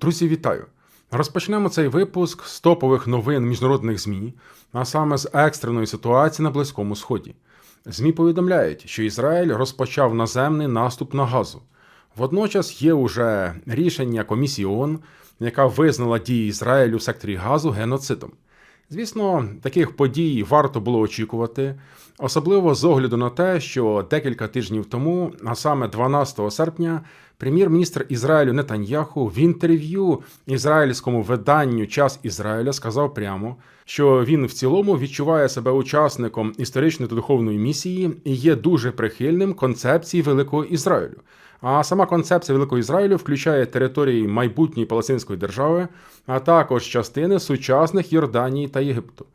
Друзі, вітаю! Розпочнемо цей випуск з топових новин міжнародних ЗМІ, а саме з екстреної ситуації на Близькому Сході. ЗМІ повідомляють, що Ізраїль розпочав наземний наступ на газу. Водночас є уже рішення комісії ООН, яка визнала дії Ізраїлю в секторі газу геноцидом. Звісно, таких подій варто було очікувати, особливо з огляду на те, що декілька тижнів тому, а саме 12 серпня, прем'єр-міністр Ізраїлю Нетаньяху в інтерв'ю ізраїльському виданню Час Ізраїля сказав прямо, що він в цілому відчуває себе учасником історичної та духовної місії і є дуже прихильним концепції Великого Ізраїлю. А сама концепція Великого Ізраїлю включає території майбутньої Палестинської держави, а також частини сучасних Йорданії та Єгипту.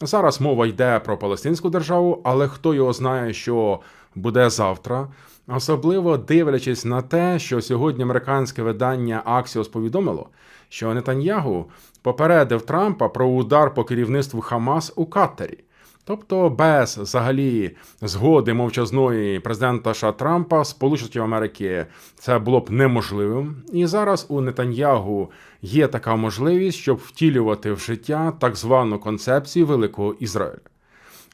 Зараз мова йде про Палестинську державу, але хто його знає, що буде завтра. Особливо дивлячись на те, що сьогодні американське видання Axios повідомило, що Нетаньягу попередив Трампа про удар по керівництву Хамас у Катері. Тобто без взагалі згоди мовчазної президента США Трампа Сполучених Америки це було б неможливим. І зараз у Нетаньягу є така можливість, щоб втілювати в життя так звану концепцію Великого Ізраїля.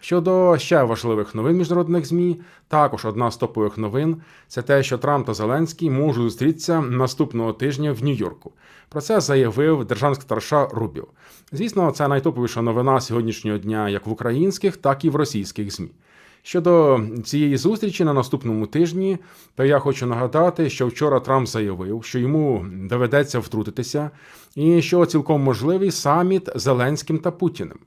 Щодо ще важливих новин міжнародних змі, також одна з топових новин це те, що Трамп та Зеленський можуть зустрітися наступного тижня в Нью-Йорку. Про це заявив державний старша Рубіо. Звісно, це найтоповіша новина сьогоднішнього дня як в українських, так і в російських змі. Щодо цієї зустрічі на наступному тижні, то я хочу нагадати, що вчора Трамп заявив, що йому доведеться втрутитися, і що цілком можливий саміт Зеленським та Путіним.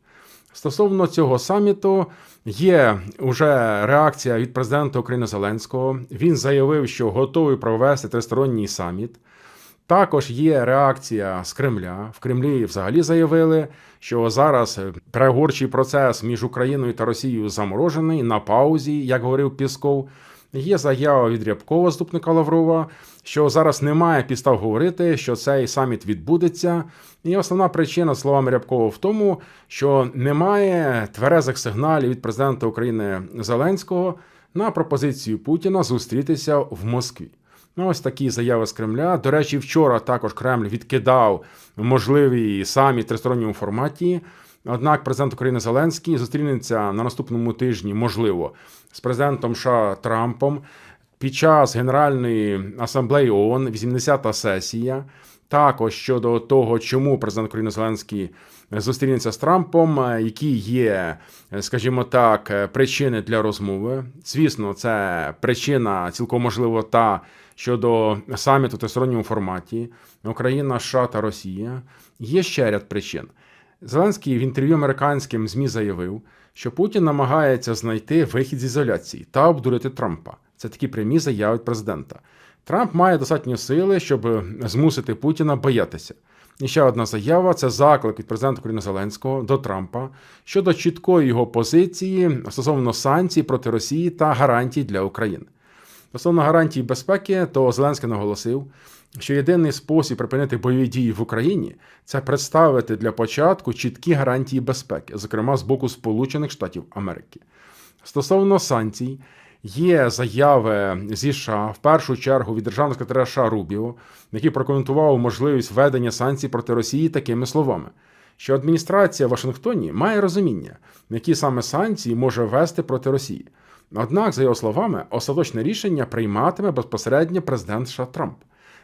Стосовно цього саміту є вже реакція від президента України Зеленського. Він заявив, що готовий провести тристоронній саміт. Також є реакція з Кремля. В Кремлі взагалі заявили, що зараз переговорчий процес між Україною та Росією заморожений на паузі, як говорив Пісков. Є заява від Рябкова, заступника Лаврова, що зараз немає підстав говорити, що цей саміт відбудеться. І основна причина, словами Рябкова, в тому, що немає тверезих сигналів від президента України Зеленського на пропозицію Путіна зустрітися в Москві. Ну, ось такі заяви з Кремля. До речі, вчора також Кремль відкидав можливий саміт тристоронньому форматі. Однак президент України Зеленський зустрінеться на наступному тижні, можливо, з президентом США Трампом під час Генеральної асамблеї ООН, 80-та сесія. Також щодо того, чому президент України Зеленський зустрінеться з Трампом, які є, скажімо так, причини для розмови. Звісно, це причина цілком можливо та щодо саміту в тристоронньому форматі Україна, США та Росія. Є ще ряд причин. Зеленський в інтерв'ю американським ЗМІ заявив, що Путін намагається знайти вихід з ізоляції та обдурити Трампа. Це такі прямі заяви президента. Трамп має достатньо сили, щоб змусити Путіна боятися. І ще одна заява це заклик від президента України Зеленського до Трампа щодо чіткої його позиції стосовно санкцій проти Росії та гарантій для України. Стосовно гарантій безпеки, то Зеленський наголосив, що єдиний спосіб припинити бойові дії в Україні це представити для початку чіткі гарантії безпеки, зокрема з боку Сполучених Штатів Америки. Стосовно санкцій, є заяви зі США в першу чергу від державного секретаря США Рубіо, який прокоментував можливість введення санкцій проти Росії такими словами. Що адміністрація в Вашингтоні має розуміння, які саме санкції може ввести проти Росії. Однак, за його словами, остаточне рішення прийматиме безпосередньо президент США Трамп.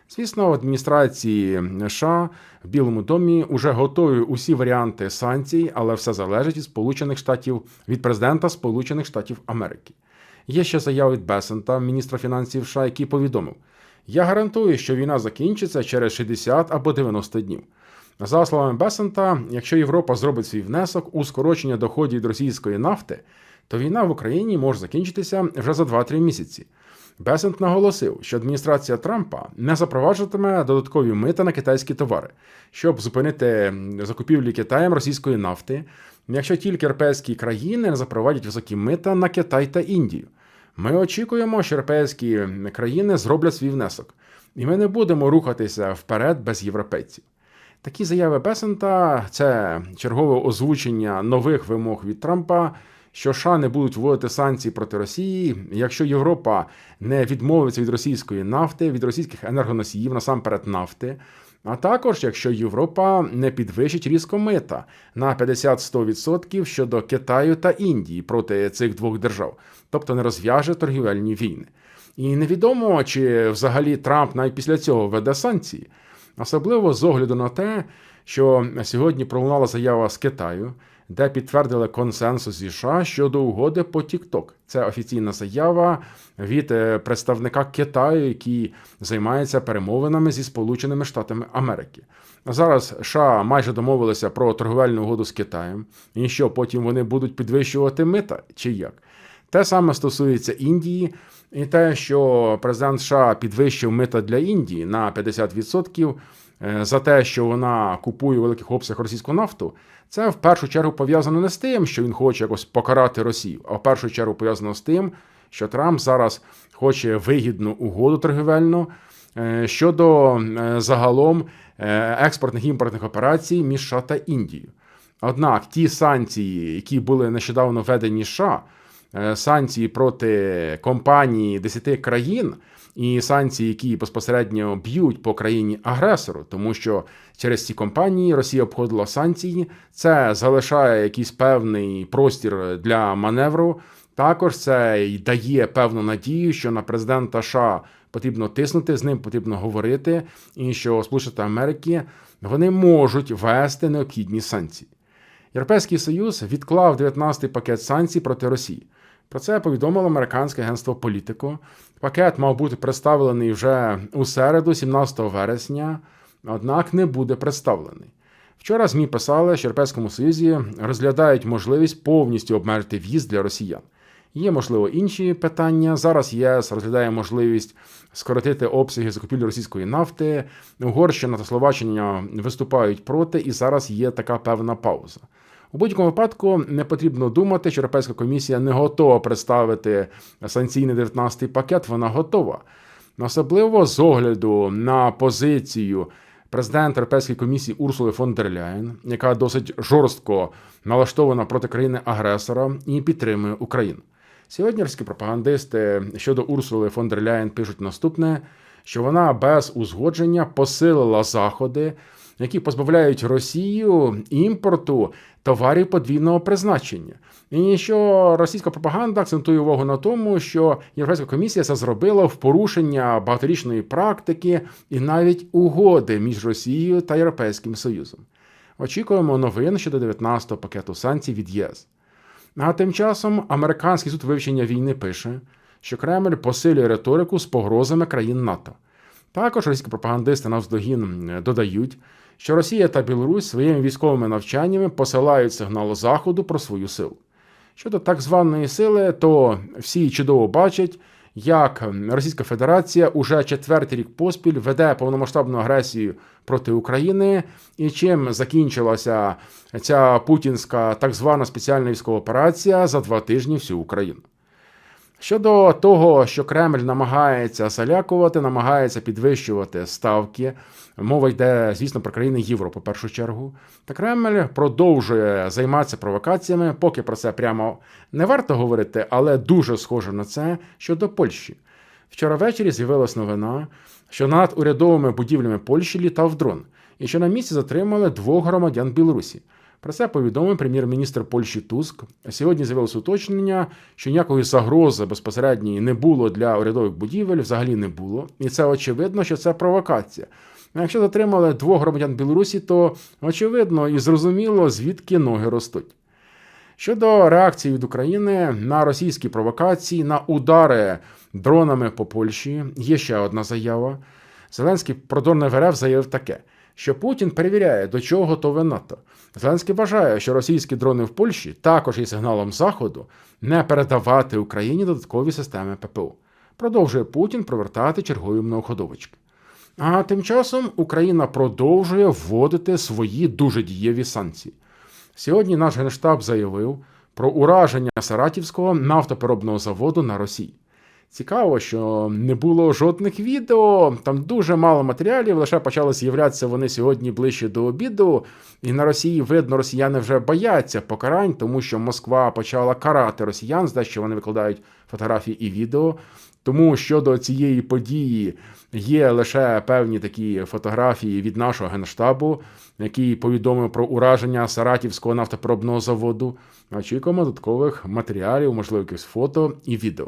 Звісно, в адміністрації США в Білому домі вже готові усі варіанти санкцій, але все залежить від Сполучених Штатів від президента Сполучених Штатів Америки. Є ще заява від Бесента, міністра фінансів США, який повідомив: Я гарантую, що війна закінчиться через 60 або 90 днів. За словами Бесента, якщо Європа зробить свій внесок у скорочення доходів від російської нафти, то війна в Україні може закінчитися вже за 2-3 місяці. Бесент наголосив, що адміністрація Трампа не запроваджуватиме додаткові мита на китайські товари, щоб зупинити закупівлі Китаєм російської нафти, якщо тільки європейські країни не запровадять високі мита на Китай та Індію. Ми очікуємо, що європейські країни зроблять свій внесок, і ми не будемо рухатися вперед без європейців. Такі заяви Бесента це чергове озвучення нових вимог від Трампа що США не будуть вводити санкції проти Росії, якщо Європа не відмовиться від російської нафти, від російських енергоносіїв, насамперед нафти. А також, якщо Європа не підвищить різко мита на 50-100% щодо Китаю та Індії проти цих двох держав, тобто не розв'яже торгівельні війни. І невідомо, чи взагалі Трамп навіть після цього веде санкції, особливо з огляду на те, що сьогодні пролунала заява з Китаю, де підтвердили консенсус США щодо угоди по TikTok. Це офіційна заява від е, представника Китаю, який займається перемовинами зі Сполученими Штатами Америки. Зараз США майже домовилися про торговельну угоду з Китаєм, і що потім вони будуть підвищувати мита чи як. Те саме стосується Індії, і те, що президент США підвищив мита для Індії на 50% е, за те, що вона купує великих обсягах російську нафту, це в першу чергу пов'язано не з тим, що він хоче якось покарати Росію, а в першу чергу пов'язано з тим, що Трамп зараз хоче вигідну угоду торгівельну е, щодо е, загалом експортних і імпортних операцій між США та Індією. Однак ті санкції, які були нещодавно введені США, Е, санкції проти компанії 10 країн. І санкції, які безпосередньо б'ють по країні агресору, тому що через ці компанії Росія обходила санкції, це залишає якийсь певний простір для маневру. Також це й дає певну надію, що на президента США потрібно тиснути, з ним потрібно говорити, і що Сполучені Америки вони можуть вести необхідні санкції. Європейський Союз відклав 19-й пакет санкцій проти Росії. Про це повідомило американське агентство Політико. Пакет мав бути представлений вже у середу, 17 вересня, однак не буде представлений. Вчора ЗМІ писали, що Європейському Союзі розглядають можливість повністю обмежити в'їзд для росіян. Є, можливо, інші питання. Зараз ЄС розглядає можливість скоротити обсяги закупівлі російської нафти. Угорщина та Словаччина виступають проти, і зараз є така певна пауза. У будь-якому випадку не потрібно думати, що Європейська комісія не готова представити санкційний 19-й пакет. Вона готова. Особливо з огляду на позицію президента Європейської комісії Урсули фон дер Ляєн, яка досить жорстко налаштована проти країни-агресора і підтримує Україну. Сьогодні російські пропагандисти щодо Урсули фон дер Ляєн пишуть наступне: що вона без узгодження посилила заходи які позбавляють Росію імпорту товарів подвійного призначення. І що російська пропаганда акцентує увагу на тому, що Європейська комісія це зробила в порушення багаторічної практики і навіть угоди між Росією та Європейським Союзом. Очікуємо новин щодо 19-го пакету санкцій від ЄС. А тим часом американський суд вивчення війни пише, що Кремль посилює риторику з погрозами країн НАТО. Також російські пропагандисти навздогін додають, що Росія та Білорусь своїми військовими навчаннями посилають сигнал Заходу про свою силу. Щодо так званої сили, то всі чудово бачать, як Російська Федерація уже четвертий рік поспіль веде повномасштабну агресію проти України, і чим закінчилася ця путінська так звана спеціальна військова операція за два тижні всю Україну. Щодо того, що Кремль намагається залякувати, намагається підвищувати ставки, мова йде, звісно, про країни Європи в першу чергу. Та Кремль продовжує займатися провокаціями, поки про це прямо не варто говорити, але дуже схоже на це щодо Польщі. Вчора ввечері з'явилась новина, що над урядовими будівлями Польщі літав дрон, і що на місці затримали двох громадян Білорусі. Про це повідомив прем'єр-міністр Польщі Туск. Сьогодні з'явилось уточнення, що ніякої загрози безпосередньої не було для урядових будівель, взагалі не було. І це очевидно, що це провокація. Якщо затримали двох громадян Білорусі, то очевидно і зрозуміло, звідки ноги ростуть. Щодо реакції від України на російські провокації, на удари дронами по Польщі, є ще одна заява. Зеленський про дрон РФ заявив таке що Путін перевіряє, до чого готове НАТО. Зеленський вважає, що російські дрони в Польщі також є сигналом Заходу не передавати Україні додаткові системи ППО. Продовжує Путін провертати чергові многоходовочки. А тим часом Україна продовжує вводити свої дуже дієві санкції. Сьогодні наш генштаб заявив про ураження Саратівського нафтопереробного заводу на Росії. Цікаво, що не було жодних відео, там дуже мало матеріалів, лише почали з'являтися вони сьогодні ближче до обіду. І на Росії видно, росіяни вже бояться покарань, тому що Москва почала карати росіян, за що вони викладають фотографії і відео. Тому щодо цієї події є лише певні такі фотографії від нашого генштабу, який повідомив про ураження Саратівського нафтопереробного заводу. Очікуємо додаткових матеріалів, можливо, якихось фото і відео.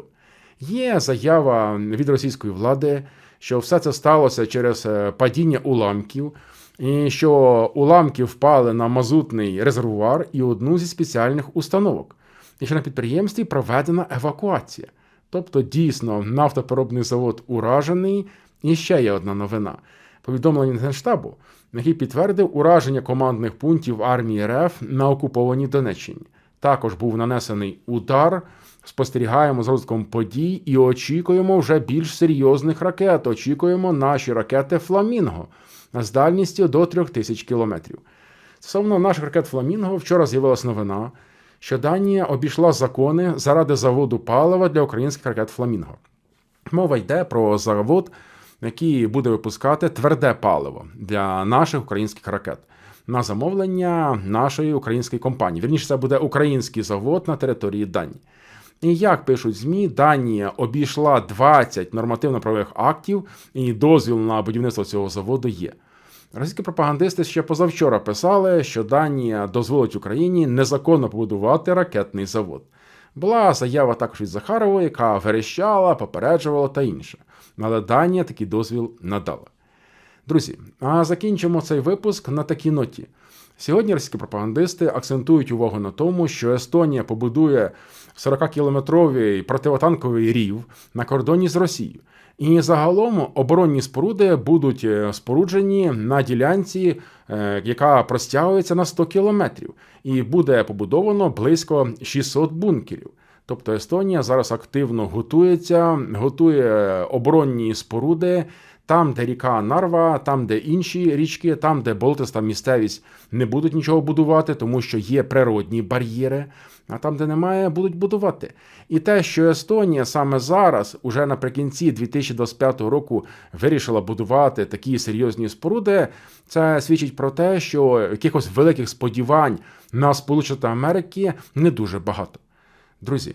Є заява від російської влади, що все це сталося через е, падіння уламків, і що уламки впали на мазутний резервуар і одну зі спеціальних установок. І що на підприємстві проведена евакуація. Тобто, дійсно, нафтопереробний завод уражений. І ще є одна новина: повідомлення від Генштабу, який підтвердив ураження командних пунктів армії РФ на окупованій Донеччині. Також був нанесений удар. Спостерігаємо з розвитком подій і очікуємо вже більш серйозних ракет. Очікуємо наші ракети Фламінго з дальністю до 3000 кілометрів. Стосовно наших ракет Фламінго, вчора з'явилася новина, що Данія обійшла закони заради заводу палива для українських ракет Фламінго. Мова йде про завод, який буде випускати тверде паливо для наших українських ракет на замовлення нашої української компанії. Вірніше, це буде український завод на території Данії. І як пишуть ЗМІ, Данія обійшла 20 нормативно-правових актів, і дозвіл на будівництво цього заводу є. Російські пропагандисти ще позавчора писали, що Данія дозволить Україні незаконно побудувати ракетний завод. Була заява також від Захарової, яка верещала, попереджувала та інше. Але Данія такий дозвіл надала. Друзі, а закінчимо цей випуск на такій ноті. Сьогодні російські пропагандисти акцентують увагу на тому, що Естонія побудує 40-кілометровий противотанковий рів на кордоні з Росією. І загалом оборонні споруди будуть е, споруджені на ділянці, е, яка простягується на 100 кілометрів, і буде побудовано близько 600 бункерів. Тобто Естонія зараз активно готується, готує оборонні споруди. Там, де ріка Нарва, там, де інші річки, там, де болтиста місцевість не будуть нічого будувати, тому що є природні бар'єри, а там, де немає, будуть будувати. І те, що Естонія саме зараз, уже наприкінці 2025 року, вирішила будувати такі серйозні споруди, це свідчить про те, що якихось великих сподівань на Сполучені Америки не дуже багато. Друзі.